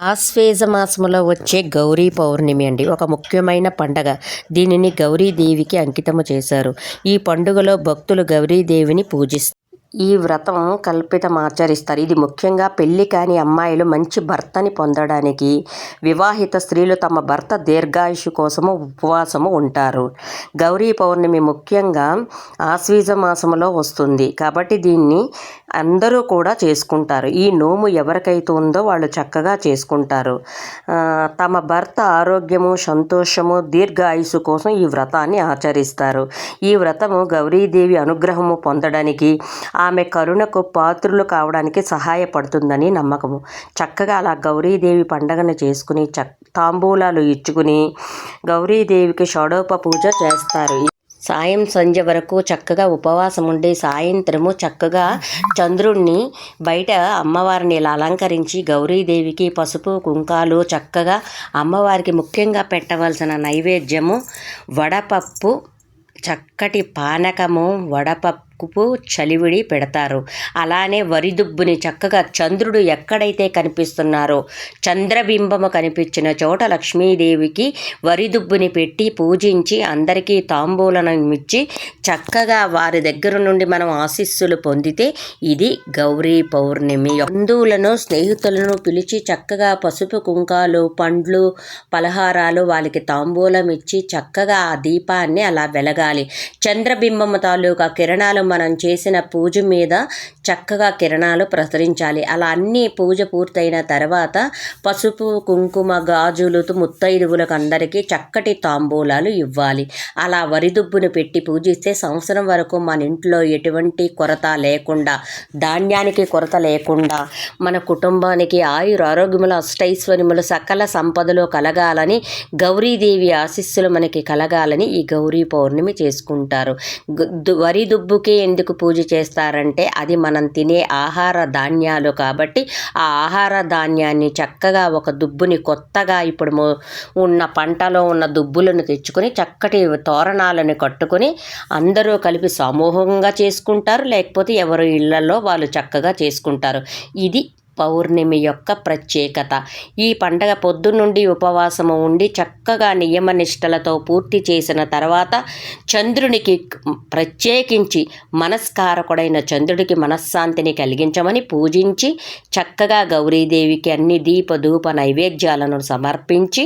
ఆశ్వేజ మాసములో వచ్చే గౌరీ పౌర్ణమి అండి. ఒక ముఖ్యమైన పండగ. దీనిని గౌరీదేవికి అంకితము చేశారు. ఈ పండుగలో భక్తులు గౌరీదేవిని పూజిస్తారు. ఈ వ్రతం కల్పితం ఆచరిస్తారు. ఇది ముఖ్యంగా పెళ్ళి కాని అమ్మాయిలు మంచి భర్తని పొందడానికి వివాహిత స్త్రీలు తమ భర్త దీర్ఘాయుషు కోసము ఉపవాసము ఉంటారు. గౌరీ పౌర్ణమి ముఖ్యంగా ఆశ్వీజ మాసంలో వస్తుంది. కాబట్టి దీన్ని అందరూ కూడా చేసుకుంటారు. ఈ నోము ఎవరికైతే ఉందో వాళ్ళు చక్కగా చేసుకుంటారు. తమ భర్త ఆరోగ్యము సంతోషము దీర్ఘాయుసు కోసం ఈ వ్రతాన్ని ఆచరిస్తారు. ఈ వ్రతము గౌరీదేవి అనుగ్రహము పొందడానికి ఆమె కరుణకు పాత్రులు కావడానికి సహాయపడుతుందని నమ్మకము. చక్కగా అలా గౌరీదేవి పండగను చేసుకుని చ తాంబూలాలు ఇచ్చుకుని గౌరీదేవికి షడోప పూజ చేస్తారు. సాయం సంధ్య వరకు చక్కగా ఉపవాసం ఉండి సాయంత్రము చక్కగా చంద్రుణ్ణి బయట అమ్మవారిని ఇలా అలంకరించి గౌరీదేవికి పసుపు కుంకాలు చక్కగా అమ్మవారికి ముఖ్యంగా పెట్టవలసిన నైవేద్యము వడపప్పు చక్కటి పానకము వడపప్పు చలివిడి పెడతారు. అలానే వరిదుబ్బుని చక్కగా చంద్రుడు ఎక్కడైతే కనిపిస్తున్నారో చంద్రబింబము కనిపించిన చోట లక్ష్మీదేవికి వరిదుబ్బుని పెట్టి పూజించి అందరికీ తాంబూలం ఇచ్చి చక్కగా వారి దగ్గర నుండి మనం ఆశీస్సులు పొందితే ఇది గౌరీ పౌర్ణమి. బంధువులను స్నేహితులను పిలిచి చక్కగా పసుపు కుంకాలు పండ్లు పలహారాలు వాళ్ళకి తాంబూలం ఇచ్చి చక్కగా ఆ దీపాన్ని అలా వెలగాలి. చంద్రబింబము తాలూకా కిరణాలు మనం చేసిన పూజ మీద చక్కగా కిరణాలు ప్రసరించాలి. అలా అన్ని పూజ పూర్తయిన తర్వాత పసుపు కుంకుమ గాజులతో ముత్తైదువులకు అందరికీ చక్కటి తాంబూలాలు ఇవ్వాలి. అలా వరిదుబ్బును పెట్టి పూజిస్తే సంవత్సరం వరకు మన ఇంట్లో ఎటువంటి కొరత లేకుండా ధాన్యానికి కొరత లేకుండా మన కుటుంబానికి ఆయుర ఆరోగ్యములు అష్టైశ్వర్యములు సకల సంపదలు కలగాలని గౌరీదేవి ఆశీస్సులు మనకి కలగాలని ఈ గౌరీ పౌర్ణమి చేసుకుంటారు. గు- వరి దుబ్బుకే ఎందుకు పూజ చేస్తారంటే అది మన మనం తినే ఆహార ధాన్యాలు కాబట్టి ఆ ఆహార ధాన్యాన్ని చక్కగా ఒక దుబ్బుని కొత్తగా ఇప్పుడు ఉన్న పంటలో ఉన్న దుబ్బులను తెచ్చుకొని చక్కటి తోరణాలను కట్టుకొని అందరూ కలిపి సమూహంగా చేసుకుంటారు. లేకపోతే ఎవరు ఇళ్ళలో వాళ్ళు చక్కగా చేసుకుంటారు. ఇది పౌర్ణమి యొక్క ప్రత్యేకత. ఈ పండగ పొద్దునుండి ఉపవాసము ఉండి చక్కగా నియమనిష్టలతో పూర్తి చేసిన తర్వాత చంద్రునికి ప్రత్యేకించి మనస్కారకుడైన చంద్రుడికి మనశ్శాంతిని కలిగించమని పూజించి చక్కగా గౌరీదేవికి అన్ని దీప ధూప నైవేద్యాలను సమర్పించి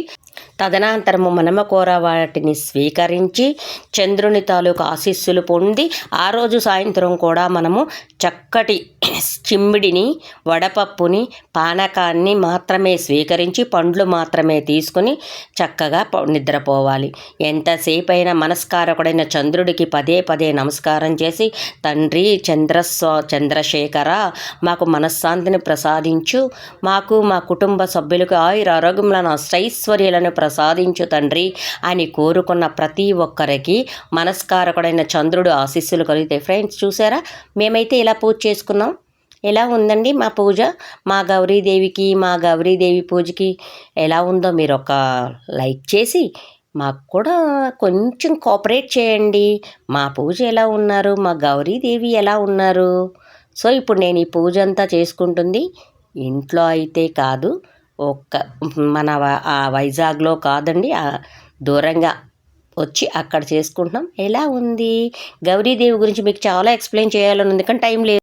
తదనంతరము మనమ కోర వాటిని స్వీకరించి చంద్రుని తాలూకు ఆశీస్సులు పొంది ఆ రోజు సాయంత్రం కూడా మనము చక్కటి చిమ్మిడిని వడపప్పుని పానకాన్ని మాత్రమే స్వీకరించి పండ్లు మాత్రమే తీసుకుని చక్కగా నిద్రపోవాలి. ఎంతసేపు అయినా మనస్కారకుడైన చంద్రుడికి పదే పదే నమస్కారం చేసి తండ్రి చంద్రస్వ చంద్రశేఖర మాకు మనశ్శాంతిని ప్రసాదించు. మాకు మా కుటుంబ సభ్యులకు ఆయుర ఆరోగ్యములను అష్టైశ్వర్యాలను ప్రసాదించు తండ్రి అని కోరుకున్న ప్రతి ఒక్కరికి మనస్కారకుడైన చంద్రుడు ఆశీస్సులు కలిగితే ఫ్రెండ్స్ చూసారా? మేమైతే ఇలా పూజ చేసుకున్నాం. ఎలా ఉందండి మా పూజ? మా గౌరీదేవికి మా గౌరీదేవి పూజకి ఎలా ఉందో మీరు ఒక లైక్ చేసి మాకు కూడా కొంచెం కోఆపరేట్ చేయండి. మా పూజ ఎలా ఉన్నారు? మా గౌరీదేవి ఎలా ఉన్నారు? సో ఇప్పుడు నేను ఈ పూజ అంతా చేసుకుంటుంది. ఇంట్లో అయితే కాదు ఒక్క మన ఆ వైజాగ్లో కాదండి ఆ దూరంగా వచ్చి అక్కడ చేసుకుంటున్నాం. ఎలా ఉంది? గౌరీదేవి గురించి మీకు చాలా ఎక్స్ప్లెయిన్ చేయాలని ఉంది కానీ టైం లేదు.